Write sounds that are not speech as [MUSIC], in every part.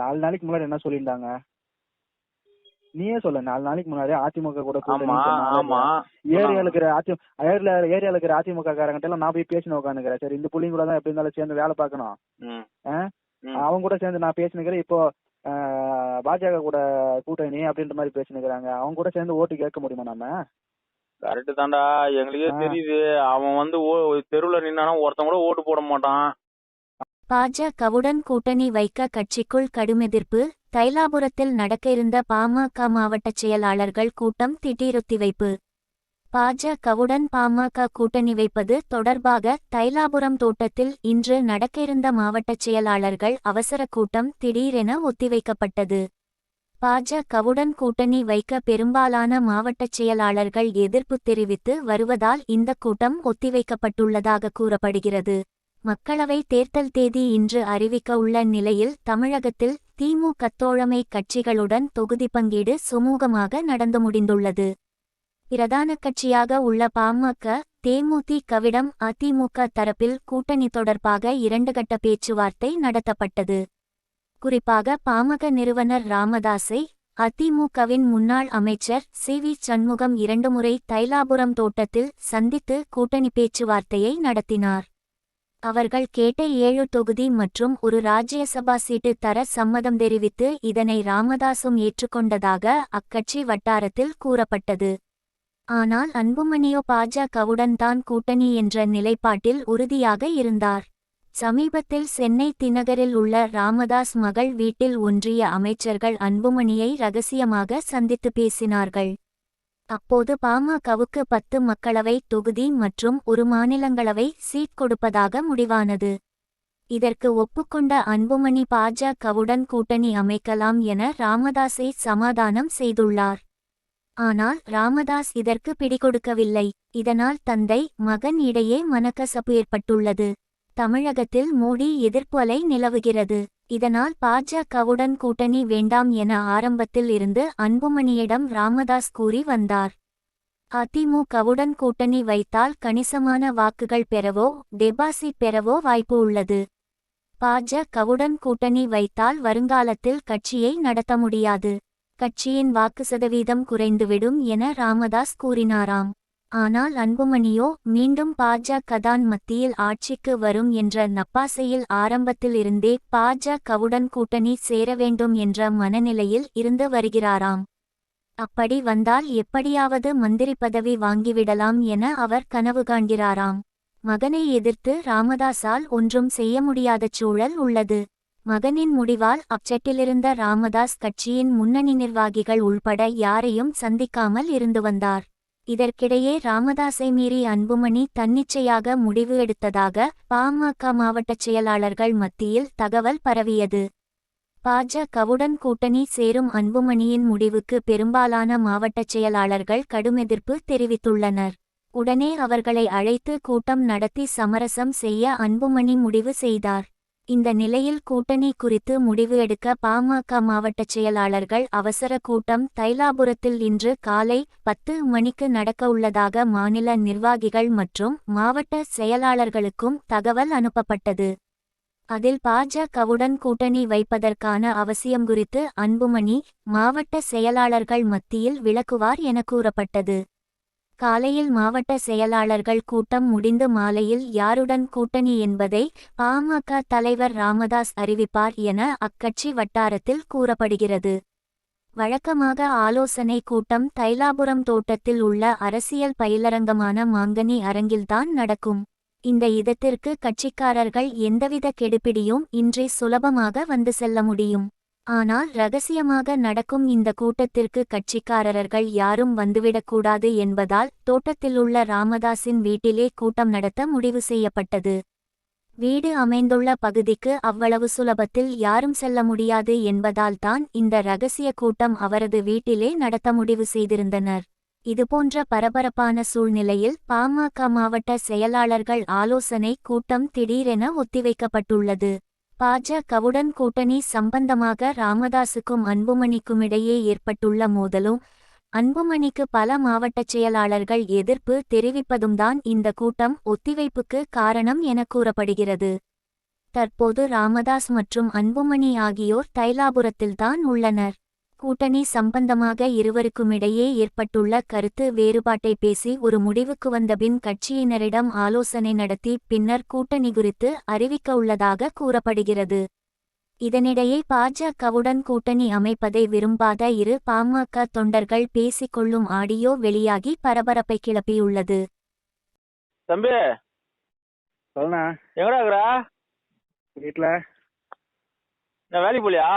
நாலு நாளைக்கு முன்னாடி என்ன சொல்லியிருந்தாங்க? நீயே சொல்ல நாலு நாளைக்கு முன்னாடி அதிமுக கூட ஏரியால இருக்கிற அதி ஏரியா ஏரியால இருக்கிற அதிமுக காரங்கிட்ட எல்லாம் நான் போய் பேசின உட்காந்துக்கிறேன் சரி இந்த புள்ளிங்க கூட தான் எப்படி இருந்தாலும் சேர்ந்து வேலை பார்க்கணும். அவங்க கூட சேர்ந்து நான் பேசினுக்கிறேன். இப்போ பாஜக கூட கூட்டணி அப்படின்ற மாதிரி பேசினுக்கிறாங்க. அவங்க கூட சேர்ந்து ஓட்டு கேட்க முடியுமா நாம கரெக்ட் தான்டா. எங்களுக்கே. தெரியுது. அவன் வந்து தெருவுல நின்னானா ஒருத்தன் கூட ஓட்டு போட மாட்டான். பாஜகவுடன் கூட்டணி வைக்க கட்சிக்குள் கடும் எதிர்ப்பு தைலாபுரத்தில் நடக்க இருந்த பாமக மாவட்ட செயலாளர்கள் கூட்டம் திடீரொத்திவைப்பு. பாஜகவுடன் பாமக கூட்டணி வைப்பது தொடர்பாக தைலாபுரம் தோட்டத்தில் இன்று நடக்க இருந்த மாவட்ட செயலாளர்கள் அவசர கூட்டம் திடீரென ஒத்திவைக்கப்பட்டது. பாஜகவுடன் கூட்டணி வைக்க பெரும்பாலான மாவட்ட செயலாளர்கள் எதிர்ப்பு தெரிவித்து வருவதால் இந்த கூட்டம் ஒத்திவைக்கப்பட்டுள்ளதாக கூறப்படுகிறது. மக்களவை தேர்தல் தேதி இன்று அறிவிக்க உள்ள நிலையில் தமிழகத்தில் திமுக தோழமை கட்சிகளுடன் தொகுதி பங்கீடு சுமூகமாக நடந்து முடிந்துள்ளது. பிரதான கட்சியாக உள்ள பாமக தேமுதிகவிடம் அதிமுக தரப்பில் கூட்டணி தொடர்பாக இரண்டு கட்ட பேச்சுவார்த்தை நடத்தப்பட்டது. குறிப்பாக பாமக நிறுவனர் ராமதாஸை அதிமுகவின் முன்னாள் அமைச்சர் சி வி சண்முகம் இரண்டு முறை தைலாபுரம் தோட்டத்தில் சந்தித்து கூட்டணி பேச்சுவார்த்தையை நடத்தினார். அவர்கள் கேட்ட ஏழு தொகுதி மற்றும் ஒரு ராஜ்யசபா சீட்டு தர சம்மதம் தெரிவித்து இதனை ராமதாசும் ஏற்றுக்கொண்டதாக அக்கட்சி வட்டாரத்தில் கூறப்பட்டது. ஆனால் அன்புமணியோ பாஜகவுடன் தான் கூட்டணி என்ற நிலைப்பாட்டில் உறுதியாக இருந்தார். சமீபத்தில் சென்னை தினகரில் உள்ள ராமதாஸ் மகள் வீட்டில் ஒன்றிய அமைச்சர்கள் அன்புமணியை ரகசியமாக சந்தித்து பேசினார்கள். அப்போது பாமகவுக்கு பத்து மக்களவை தொகுதி மற்றும் ஒரு மாநிலங்களவை சீட் கொடுப்பதாக முடிவானது. இதற்கு ஒப்புக்கொண்ட அன்புமணி பாஜகவுடன் கூட்டணி அமைக்கலாம் என ராமதாஸை சமாதானம் செய்துள்ளார். ஆனால் ராமதாஸ் இதற்கு பிடிகொடுக்கவில்லை. இதனால் தந்தை மகன் இடையே மனக்கசப்பு ஏற்பட்டுள்ளது. தமிழகத்தில் மோடி எதிர்ப்பு அலை நிலவுகிறது. இதனால் பாஜகவுடன் கூட்டணி வேண்டாம் என ஆரம்பத்தில் இருந்து அன்புமணியிடம் ராமதாஸ் கூறி வந்தார். அதிமுகவுடன் கூட்டணி வைத்தால் கணிசமான வாக்குகள் பெறவோ டெபாசிட் பெறவோ வாய்ப்பு உள்ளது. பாஜகவுடன் கூட்டணி வைத்தால் வருங்காலத்தில் கட்சியை நடத்த முடியாது. கட்சியின் வாக்கு சதவீதம் குறைந்துவிடும் என ராமதாஸ் கூறினாராம். ஆனால் அன்புமணியோ மீண்டும் பாஜகதான் மத்தியில் ஆட்சிக்கு வரும் என்ற நப்பாசையில் ஆரம்பத்தில் இருந்தே பாஜகவுடன் கூட்டணி சேர வேண்டும் என்ற மனநிலையில் இருந்து வருகிறாராம். அப்படி வந்தால் எப்படியாவது மந்திரி பதவி வாங்கிவிடலாம் என அவர் கனவு காண்கிறாராம். மகனை எதிர்த்து ராமதாஸால் ஒன்றும் செய்ய முடியாத சூழல் உள்ளது. மகனின் முடிவால் அப்செட்டிலிருந்த ராமதாஸ் கட்சியின் முன்னணி நிர்வாகிகள் உள்பட யாரையும் சந்திக்காமல் இருந்து வந்தார். இதற்கிடையே ராமதாசை மீறி அன்புமணி தன்னிச்சையாக முடிவு எடுத்ததாக பாமக மாவட்ட செயலாளர்கள் மத்தியில் தகவல் பரவியது. பாஜகவுடன் கூட்டணி சேரும் அன்புமணியின் முடிவுக்கு பெரும்பாலான மாவட்ட செயலாளர்கள் கடும் எதிர்ப்பு தெரிவித்துள்ளனர். உடனே அவர்களை அழைத்து கூட்டம் நடத்தி சமரசம் செய்ய அன்புமணி முடிவு செய்தார். இந்த நிலையில் கூட்டணி குறித்து முடிவு எடுக்க பாமக மாவட்ட செயலாளர்கள் அவசர கூட்டம் தைலாபுரத்தில் இன்று காலை பத்து மணிக்கு நடக்கவுள்ளதாக மாநில நிர்வாகிகள் மற்றும் மாவட்ட செயலாளர்களுக்கும் தகவல் அனுப்பப்பட்டது. அதில் பாஜகவுடன் கூட்டணி வைப்பதற்கான அவசியம் குறித்து அன்புமணி மாவட்ட செயலாளர்கள் மத்தியில் விளக்குவார் என கூறப்பட்டது. காலையில் மாவட்ட செயலாளர்கள் கூட்டம் முடிந்து மாலையில் யாருடன் கூட்டணி என்பதை பாமக தலைவர் ராமதாஸ் அறிவிப்பார் என அக்கட்சி வட்டாரத்தில் கூறப்படுகிறது. வழக்கமாக ஆலோசனை கூட்டம் தைலாபுரம் தோட்டத்தில் உள்ள அரசியல் பயிலரங்கமான மாங்கனி அரங்கில்தான் நடக்கும். இந்த இடத்திற்கு கட்சிக்காரர்கள் எந்தவித கெடுபிடியும் இன்றி சுலபமாக வந்து செல்ல முடியும். ஆனால் ரகசியமாக நடக்கும் இந்த கூட்டத்திற்கு கட்சிக்காரர்கள் யாரும் வந்துவிடக்கூடாது என்பதால் தோட்டத்திலுள்ள ராமதாஸின் வீட்டிலே கூட்டம் நடத்த முடிவு செய்யப்பட்டது. வீடு அமைந்துள்ள பகுதிக்கு அவ்வளவு சுலபத்தில் யாரும் செல்ல முடியாது என்பதால்தான் இந்த ரகசிய கூட்டம் அவரது வீட்டிலே நடத்த முடிவு செய்திருந்தனர். இதுபோன்ற பரபரப்பான சூழ்நிலையில் பாமக மாவட்ட செயலாளர்கள் ஆலோசனை கூட்டம் திடீரென ஒத்திவைக்கப்பட்டுள்ளது. பாஜகவுடன் கூட்டணி சம்பந்தமாக ராமதாசுக்கும் அன்புமணிக்குமிடையே ஏற்பட்டுள்ள மோதலும் அன்புமணிக்கு பல மாவட்ட செயலாளர்கள் எதிர்ப்பு தெரிவிப்பதும்தான் இந்த கூட்டம் ஒத்திவைப்புக்கு காரணம் என கூறப்படுகிறது. தற்போது ராமதாஸ் மற்றும் அன்புமணி ஆகியோர் தைலாபுரத்தில்தான் உள்ளனர். கூட்டணி சம்பந்தமாக இருவருக்குமிடையே ஏற்பட்டுள்ள கருத்து வேறுபாட்டை பேசி ஒரு முடிவுக்கு வந்தபின் கட்சியினரிடம் ஆலோசனை நடத்தி பின்னர் கூட்டணி குறித்து அறிவிக்க உள்ளதாக கூறப்படுகிறது. இதனிடையே பாஜகவுடன் கூட்டணி அமைப்பதை விரும்பாத இரு பாமக தொண்டர்கள் பேசிக் கொள்ளும் ஆடியோ வெளியாகி பரபரப்பை கிளப்பியுள்ளது. தம்பி! எங்கடா வீட்டுல நான் வேலைக்கு போலியா?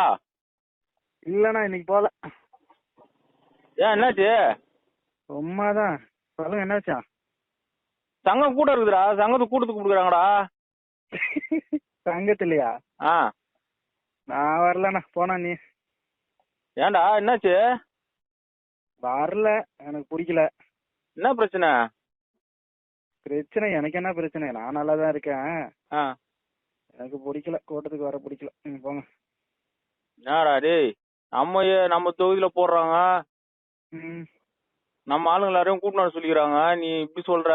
இல்லண்ணா இன்னைக்கு போல ஏன் என்னாச்சு? சும்மாதான். சொல்லுங்க என்னாச்சா? சங்கம் கூட்டம் இருக்குதுடா. சங்கத்துக்கு கூட்டத்துக்கு கொடுக்குறாங்கடா. [LAUGHS] சங்கத்திலையா? ஆ. நான் வரலண்ணா. போனா நீ. ஏன்டா என்னாச்சு? வரல. எனக்கு பிடிக்கல. என்ன பிரச்சனை? பிரச்சனை எனக்கு என்ன பிரச்சனை? நான் நல்லா தான் இருக்கேன். ஆ. எனக்கு பிடிக்கல. கூட்டத்துக்கு வர பிடிக்கல. நீங்க போங்க. என்னடா டேய்? நம்ம நம்ம தொகுதியில போடுறாங்க. நம்ம ஆளுங்க எல்லாரையும் வர சொல்லிக்கிறாங்க. நீ இப்படி சொல்ற?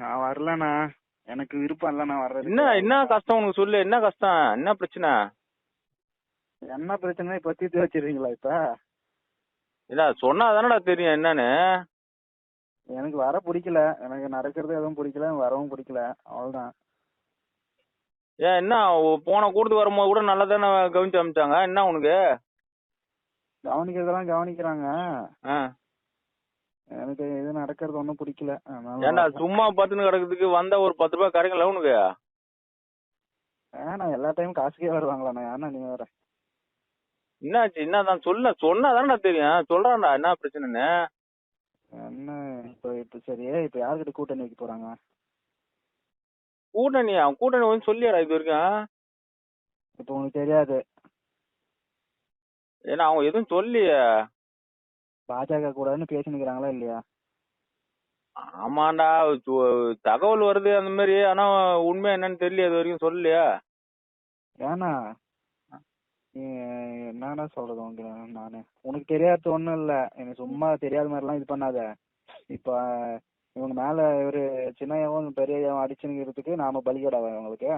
நான் வரலண்ணா. எனக்கு விருப்பம் இல்லைண்ணா வர்றது என்ன என்ன கஷ்டம் உனக்கு சொல்லு? என்ன கஷ்டம்? என்ன பிரச்சனை? என்ன பிரச்சனை இப்ப தீர்த்து வச்சிருக்கீங்களா இப்ப? இல்ல சொன்னா தானடா தெரியும் என்னன்னு. எனக்கு வர பிடிக்கல. எனக்கு நடக்கிறது எதுவும் பிடிக்கல. வரவும் பிடிக்கல. அவ்வளவுதான். ஏன் என்ன போன கூட்டத்துக்கு வரும்போது கூட நல்லா தானே கவனிச்சு அமிச்சாங்க என்ன உனக்கு? கவனிக்கிறதெல்லாம் கவனிக்கிறாங்க. எனக்கு இது நடக்கிறது ஒன்றும் பிடிக்கல. வரல. சும்மா பத்துன்னு கிடக்கிறதுக்கு வந்தா ஒரு பத்து ரூபாய் கரைங்களா உனக்கு? ஏன்னா எல்லா டைம் காசுக்கே வருவாங்களாண்ணா ஏன்னா நீ வேற. என்னாச்சு? என்னதான் சொல்ல சொன்னா தானடா தெரியும் சொல்றான்டா என்ன பிரச்சனைன்னு? என்ன இப்போ இப்போ சரி இப்போ யார்கிட்ட கூட்டணி வைக்க போறாங்க? கூட்டணி அவன் கூட்டணி வந்து சொல்லியாடா இது வரைக்கும்? இப்போ உனக்கு தெரியாது. ஏன்னா அவன் எதுவும் சொல்லியே பாஜக கூடன்னு பேசினுக்கிறாங்களா இல்லையா? ஆமாண்டா. தகவல் வருது அந்த மாதிரி. ஆனா உண்மை என்னன்னு தெரியல இது வரைக்கும் சொல்லலையா. ஏன்னா என்னடா சொல்றது உனக்கு? நானு உனக்கு தெரியாதது ஒண்ணும் இல்ல. எனக்கு சும்மா தெரியாத மாதிரிலாம் இது பண்ணாத. இப்ப இவங்க மேல ஒரு சின்னையவும் பெரியவும் அடிச்சுங்கிறதுக்கு நாம பலிகடாவா இவங்களுக்கு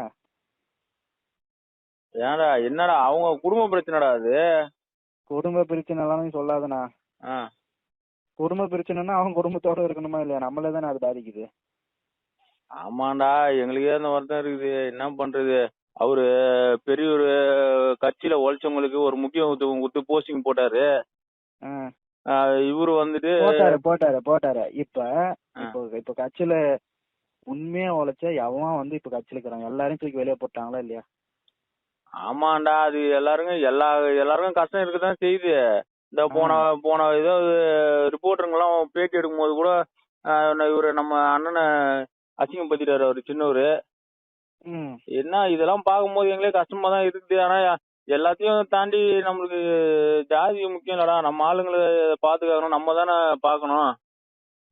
ஏன்டா என்னடா அவங்க குடும்ப பிரச்சனைடா அது? குடும்ப பிரச்சனை எல்லாம் நீ சொல்லாதண்ணா. குடும்ப பிரச்சனைன்னா அவங்க குடும்பத்தோட இருக்கணுமா இல்லையா? நம்மள தானே அது பாதிக்குது. ஆமாண்டா எங்களுக்கே அந்த வருத்தம் இருக்குது. என்ன பண்றது? அவரு பெரிய ஒரு கட்சியில உழைச்சவங்களுக்கு ஒரு முக்கியத்துவம் கொடுத்து போஸ்டிங் போட்டாரு. இவரு வந்துட்டு போட்டாரு போட்டாரு போட்டாரு. இப்ப இப்போ இப்ப கட்சியில உண்மையா உழைச்ச எவன் வந்து இப்ப கட்சியில இருக்கிறாங்க? எல்லாரையும் தூக்கி வெளியே போட்டாங்களா இல்லையா? ஆமாண்டா அது எல்லாருக்கும் எல்லா எல்லாருக்கும் கஷ்டம் இருக்கதான் செய்யுது. இந்த போன போன ஏதோ ரிப்போர்ட்டருங்கெல்லாம் பேட்டி எடுக்கும்போது கூட ஆஹ் நான் இவரு நம்ம அண்ணனை அசிங்கப்படுத்திட்டாரு அவரு சின்னவரு. என்ன இதெல்லாம் பார்க்கும்போது எங்களே கஷ்டமா தான் இருக்குது. ஆனா எல்லாத்தையும் தாண்டி நம்மளுக்கு ஜாதி முக்கியம் இல்லடா. நம்ம ஆளுங்களை பாத்துக்கணும் நம்ம தானே பார்க்கணும்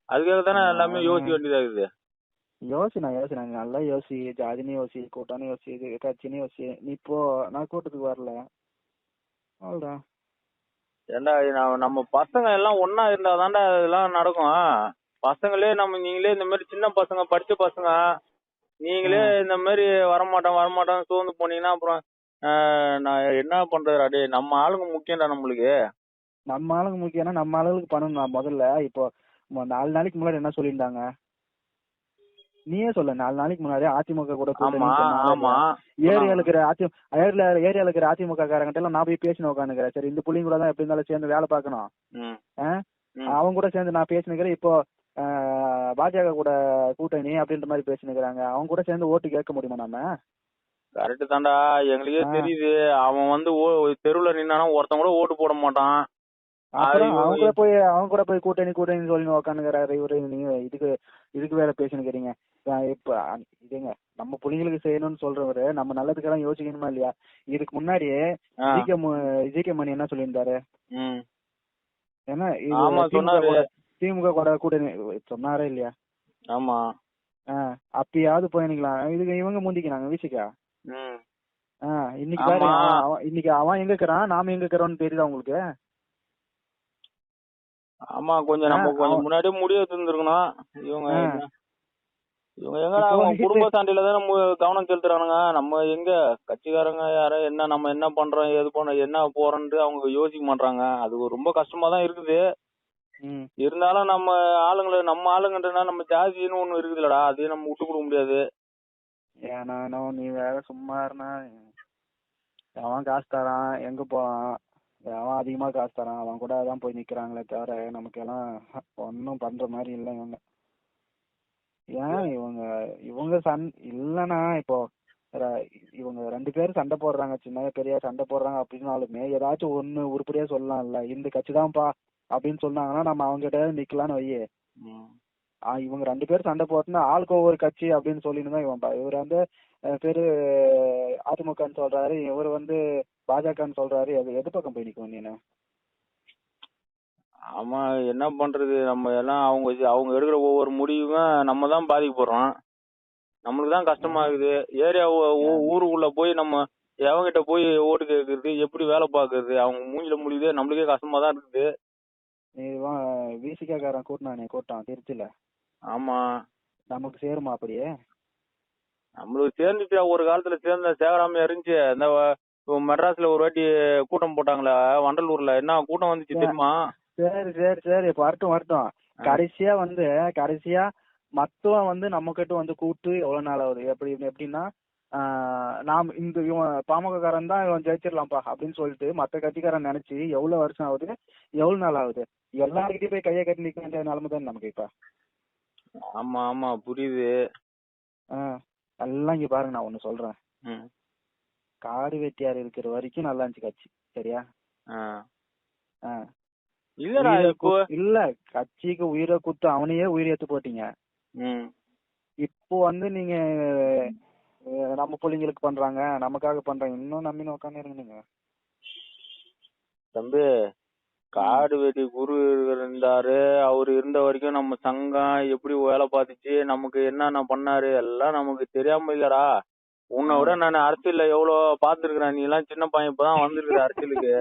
அதுக்காக தானே எல்லாமே யோசிக்க வேண்டியதா இருக்குது. யோசினா யோசினா நீ நல்லா யோசி. ஜாதினு யோசி கூட்டானு யோசி கட்சினு யோசி. நீ இப்போ நான் கூட்டத்துக்கு வரல. அவ்வளோதான் ஏண்டா நம்ம பசங்க எல்லாம் ஒண்ணா இருந்தா தான்டா இதெல்லாம் நடக்கும். பசங்களே நம்ம நீங்களே இந்த மாதிரி சின்ன பசங்க படிச்ச பசங்க நீங்களே இந்த மாதிரி வரமாட்டோம் வரமாட்டோம் சோர்ந்து போனீங்கன்னா அப்புறம் நான் என்ன பண்றதுடா டேய் நம்ம ஆளுங்க முக்கியம்டா நம்மளுக்கு? நம்ம ஆளுங்க முக்கியம்னா நம்ம ஆளுங்களுக்கு பண்ணணும் முதல்ல. இப்போ நாலு நாளைக்கு முன்னாடி என்ன சொல்லியிருந்தாங்க? நீயே சொல்ல நாலு நாளைக்கு முன்னாடி அதிமுக கூட ஏரியால இருக்கிற அதி ஏரியால ஏரியால இருக்கிற அதிமுக காரங்கிட்ட எல்லாம் நான் போய் பேசின உட்காந்துக்கிறேன் சரி இந்த புள்ளிங்க கூட தான் எப்படி இருந்தாலும் சேர்ந்து வேலை பார்க்கணும். அவங்க கூட சேர்ந்து நான் பேசினுக்கிறேன். இப்போ பாஜக கூட கூட்டணி அப்படின்ற மாதிரி பேசினுக்கிறாங்க. அவங்க கூட சேர்ந்து ஓட்டு கேட்க முடியுமா நம்ம? கரெக்ட் தான்டா. எங்களுக்கே. தெரியுது. அவன் வந்து தெருவுல நின்னானா ஒருத்தன் கூட ஓட்டு போட மாட்டான். அவங்க கூட போய் அவங்க கூட போய் கூட்டணி கூட்டணி சொல்லி உட்காந்துக்கிறாரு இவரு. நீங்க இதுக்கு இதுக்கு வேற பேசினுக்கிறீங்க. இப்ப இதுங்க நம்ம புள்ளைங்களுக்கு செய்யணும்னு சொல்றவரு நம்ம நல்லதுக்கெல்லாம் யோசிக்கணுமா இல்லையா? இதுக்கு முன்னாடி ஆ. ஜிகே ஜிகே மணி என்ன சொல்லியிருந்தாரு? ஏன்னா திமுக. கூட- கூட்டணி சொன்னாரே இல்லையா? ஆமா. அப்பயாவது போயிக்கலாம் இதுக்கு இவங்க முந்திக்கிறாங்க வீசிக்கா? இன்னைக்கு பாரு இன்னைக்கு அவன் எங்க இருக்கிறான்? நாம எங்க இருக்கிறோம்னு தெரியுதா உங்களுக்கு? ஆமா கொஞ்சம் நம்ம கொஞ்சம் முன்னாடியே முடிவு இருந்திருக்கணும் இவங்க இவங்க எங்கடா அவங்க குடும்ப சண்டையில தான் நம்ம கவனம் செலுத்துறானுங்க. நம்ம எங்க? கட்சிக்காரங்க யார? என்ன நம்ம என்ன பண்றோம்? எது பண்ண என்ன போறோம்னு அவங்க யோசிக்க மாட்டாங்க அது ரொம்ப கஷ்டமா தான் இருக்குது. இருந்தாலும் நம்ம ஆளுங்களை நம்ம ஆளுங்கன்றனா நம்ம ஜாதின்னு ஒண்ணு இருக்குதுலடா அதையும் நம்ம விட்டு கொடுக்க முடியாது. ஏனானோ நான் நீ வேற சும்மா இருந்தா அவன் காசு தரான் எங்க போவான் அவன் அதிகமா காசு தரான் அவன் கூட தான் போய் நிக்கிறாங்களே தவிர நமக்கு எல்லாம் ஒன்றும் பண்ற மாதிரி இல்லை இவங்க. ஏன் இவங்க இவங்க சண் இல்லனா இப்போ இவங்க ரெண்டு பேரும் சண்டை போடுறாங்க சின்ன பெரிய சண்டை போடுறாங்க அப்படின்னாலுமே ஏதாச்சும் ஒண்ணு உருப்படியா சொல்லலாம்ல இந்த கட்சி தான்ப்பா அப்படின்னு சொன்னாங்கன்னா நம்ம அவங்க கிட்ட நிக்கலாம்னு வையே. இவங்க ரெண்டு பேரும் சண்டை போட்டுனா ஆளுக்கு ஒவ்வொரு கட்சி அப்படின்னு சொல்லிட்டு தான் இவன் இவர் வந்து பேரு அதிமுகன்னு சொல்றாரு. இவர் வந்து பாஜகன்னு சொல்றாரு. எது எது பக்கம் போய் நிக்கும் நீனு? ஆமா என்ன பண்றது? நம்ம எல்லாம் அவங்க அவங்க எடுக்கிற ஒவ்வொரு முடிவும் நம்ம தான் பாதிக்கப்படுறோம். நம்மளுக்கு தான் கஷ்டமா இருக்குது ஏரியா ஊருக்குள்ள போய் நம்ம எவங்கிட்ட போய் ஓட்டு கேட்கறது எப்படி வேலை பார்க்கறது? அவங்க மூஞ்சில முடியுது நம்மளுக்கே கஷ்டமா தான் இருக்குது. நீ விசிகா காரன் கூட்டினானே கூட்டான் திருச்சியில. ஆமா. நமக்கு சேருமா அப்படியே? நம்மளுக்கு சேர்ந்துச்சு ஒரு காலத்துல சேர்ந்த சேகராமையா இருந்துச்சு. இந்த மெட்ராஸ்ல ஒரு வாட்டி கூட்டம் போட்டாங்களே வண்டலூர்ல. என்ன கூட்டம் வந்துச்சு தெரியுமா? சரி சரி சரி வரட்டும் வரட்டும். கடைசியா வந்து கடைசியா மத்தவன் வந்து நம்ம கிட்ட வந்து கூட்டு எவ்வளவு நாள் ஆகுது? எப்படி எப்படின்னா நாம் இந்த இவன் பாமக காரன் தான் இவன் ஜெயிச்சிடலாம்ப்பா அப்படின்னு சொல்லிட்டு மத்த கட்சிக்காரன் நினைச்சு எவ்வளவு வருஷம் ஆகுது? எவ்வளவு நாள் ஆகுது? எல்லாருக்கிட்டையும் போய் கையை கட்டி நிக்க வேண்டிய நிலைமை தான் நமக்கு இப்ப. ஆமா ஆமா புரியுது. எல்லாம் இங்க பாருங்க நான் ஒண்ணு சொல்றேன். காடு வெட்டியார் இருக்கிற வரைக்கும் நல்லா இருந்துச்சு கட்சி சரியா? இல்லடா இப்போ இல்ல கட்சிக்கு உயிரை குத்து அவனையே உயிரை ஏத்து போட்டீங்க. இப்போ வந்து நீங்க நம்ம பிள்ளைங்களுக்கு பண்றாங்க நமக்காக பண்றாங்க இன்னும் நம்பின உட்காந்து நீங்க. தம்பி காடு வெட்டி குரு இருந்தாரு. அவரு இருந்த வரைக்கும் நம்ம சங்கம் எப்படி வேலை பார்த்துச்சு நமக்கு என்னென்ன பண்ணாரு எல்லாம் நமக்கு தெரியாம இல்லடா. உன்னை விட நான் அரசியல்ல எவ்வளவு பாத்துருக்கிறேன் நீ எல்லாம் சின்ன பையன் இப்பதான் வந்திருக்கிற அரசியலுக்கு.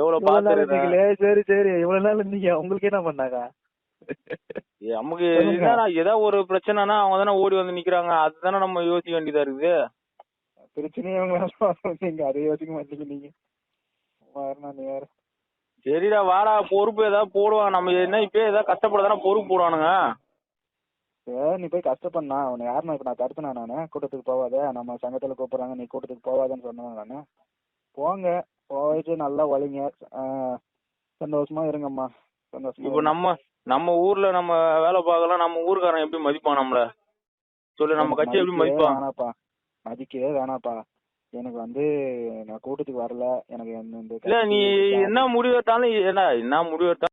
எவ்வளவு இருந்தீங்களே சரி சரி. இவ்வளவு நாள் இருந்தீங்க உங்களுக்கு என்ன பண்ணாங்க? நமக்கு. என்னடா ஏதோ ஒரு பிரச்சனைனா அவங்க தானே ஓடி வந்து நிக்கிறாங்க. அதுதானே நம்ம யோசிக்க வேண்டியதா இருக்குது? பிரச்சனையே நீங்க அதை யோசிக்க மாட்டீங்க நீங்க வரணும் நீ வேற சரிடா வாடா பொறுப்பு ஏதாவது போடுவாங்க. நம்ம என்ன இப்ப ஏதாவது கஷ்டப்பட பொறுப்பு போடுவானுங்க. சரி நீ போய் கஷ்டப்பண்ணா உன்னை யாருன்னா இப்ப நான் தடுத்தனா நானு? கூட்டத்துக்கு போவாத. நம்ம சங்கத்துல கூப்பிடுறாங்க. நீ கூட்டத்துக்கு போவாதன்னு சொன்னேன் நானு. போங்க. போயிட்டு நல்லா ஒழிங்க. ஆஹ், சந்தோஷமா இருங்கம்மா. சந்தோஷமா இப்போ. நம்ம நம்ம ஊர்ல நம்ம வேலை பார்க்கலாம் நம்ம ஊர்க்காரன் எப்படி மதிப்பான் நம்மள? சொல்லு நம்ம கட்சி எப்படி மதிப்பான்? வேணாப்பா மதிக்கவே வேணாப்பா எனக்கு வந்து நான் கூட்டத்துக்கு வரல. எனக்கு இந்த- இந்த இல்ல நீ என்ன முடிவு எடுத்தாலும் என்ன என்ன முடிவு எடுத்தாலும்